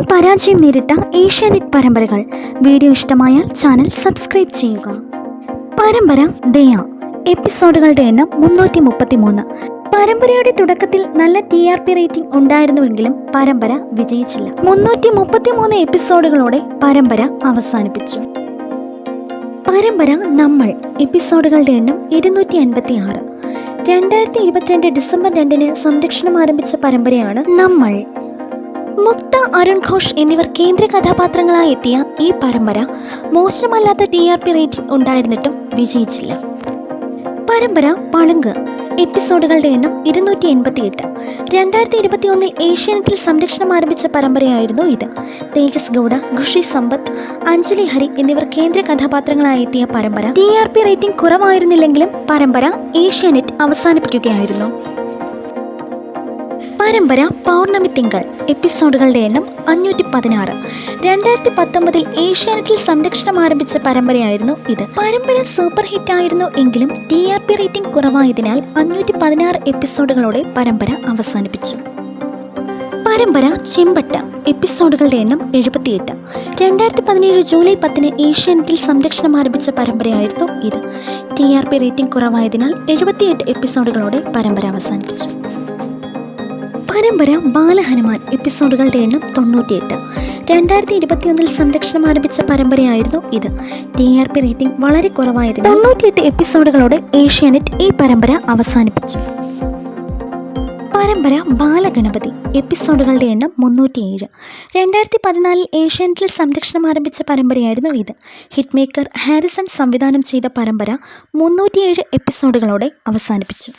പരാജയം നേരിട്ട ഏഷ്യാനെറ്റ് പരമ്പരകൾ. വീഡിയോ ഇഷ്ടമായാൽ ചാനൽ സബ്സ്ക്രൈബ് ചെയ്യുക. പരമ്പര ദയ. എപ്പിസോഡുകളുടെ എണ്ണം മുന്നൂറ്റി മുപ്പത്തി മൂന്ന് പരമ്പരയുടെ തുടക്കത്തിൽ നല്ല ടി ആർ പി റേറ്റിംഗ് ഉണ്ടായിരുന്നുവെങ്കിലും പരമ്പര വിജയിച്ചില്ല. മുന്നൂറ്റി മുപ്പത്തി മൂന്ന് എപ്പിസോഡുകളോടെ പരമ്പര അവസാനിപ്പിച്ചു. പരമ്പര നമ്മൾ. എപ്പിസോഡുകളുടെ എണ്ണം ഇരുന്നൂറ്റി അൻപത്തി ആറ് രണ്ടായിരത്തി ഇരുപത്തിരണ്ട് ഡിസംബർ രണ്ടിന് സംരക്ഷണം ആരംഭിച്ച പരമ്പരയാണ് നമ്മൾ. അരുൺ ഘോഷ് എന്നിവർ കേന്ദ്ര കഥാപാത്രങ്ങളായി എത്തിയ ഈ പരമ്പര മോശമല്ലാത്ത ടി ആർ പി റേറ്റിംഗ് ഉണ്ടായിരുന്നിട്ടും വിജയിച്ചില്ല. പരമ്പര പളുങ്ക് എപ്പിസോഡുകളുടെ എണ്ണം ഇരുന്നൂറ്റി എൺപത്തി എട്ട് രണ്ടായിരത്തി ഇരുപത്തി ഒന്നിൽ ഏഷ്യാനെറ്റിൽ സംരക്ഷണം ആരംഭിച്ച പരമ്പരയായിരുന്നു ഇത്. തേജസ് ഗൗഡ ഖുഷി സമ്പത്ത് അഞ്ജലി ഹരി എന്നിവർ കേന്ദ്ര കഥാപാത്രങ്ങളായി എത്തിയ പരമ്പര ടി ആർ പി റേറ്റിംഗ് കുറവായിരുന്നില്ലെങ്കിലും പരമ്പര ഏഷ്യാനെറ്റ് അവസാനിപ്പിക്കുകയായിരുന്നു. പരമ്പര പൗർണമി തിങ്കൾ എപ്പിസോഡുകളുടെ എണ്ണം അഞ്ഞൂറ്റി പതിനാറ് രണ്ടായിരത്തി പത്തൊമ്പതിൽ ഏഷ്യാനെറ്റിൽ സംരക്ഷണം ആരംഭിച്ച പരമ്പരയായിരുന്നു ഇത്. പരമ്പര സൂപ്പർ ഹിറ്റ് ആയിരുന്നു എങ്കിലും ടി ആർ പി റേറ്റിംഗ് കുറവായതിനാൽ അഞ്ഞൂറ്റി പതിനാറ് എപ്പിസോഡുകളോടെ പരമ്പര അവസാനിപ്പിച്ചു. പരമ്പര ചെമ്പട്ട എപ്പിസോഡുകളുടെ എണ്ണം എഴുപത്തിയെട്ട്. രണ്ടായിരത്തി പതിനേഴ് ജൂലൈ പത്തിന് ഏഷ്യാനെറ്റിൽ സംരക്ഷണം ആരംഭിച്ച പരമ്പരയായിരുന്നു ഇത്. ടി ആർ പി റേറ്റിംഗ് കുറവായതിനാൽ എഴുപത്തിയെട്ട് എപ്പിസോഡുകളോടെ പരമ്പര അവസാനിപ്പിച്ചു. പരമ്പര ബാലഹനുമാൻ എപ്പിസോഡുകളുടെ എണ്ണം തൊണ്ണൂറ്റിയെട്ട്. രണ്ടായിരത്തി ഇരുപത്തിയൊന്നിൽ സംരക്ഷണം ആരംഭിച്ച പരമ്പരയായിരുന്നു ഇത്. ടി ആർ പി റേറ്റിംഗ് വളരെ കുറവായതിനാൽ തൊണ്ണൂറ്റിയെട്ട് എപ്പിസോഡുകളോടെ ഏഷ്യാനെറ്റ് ഈ പരമ്പര അവസാനിപ്പിച്ചു. പരമ്പര ബാലഗണപതി എപ്പിസോഡുകളുടെ എണ്ണം മുന്നൂറ്റിയേഴ്. രണ്ടായിരത്തി പതിനാലിൽ ഏഷ്യാനെറ്റിൽ സംരക്ഷണം ആരംഭിച്ച പരമ്പരയായിരുന്നു ഇത്. ഹിറ്റ് മേക്കർ ഹാരിസൺ സംവിധാനം ചെയ്ത പരമ്പര മുന്നൂറ്റിയേഴ് എപ്പിസോഡുകളോടെ അവസാനിപ്പിച്ചു.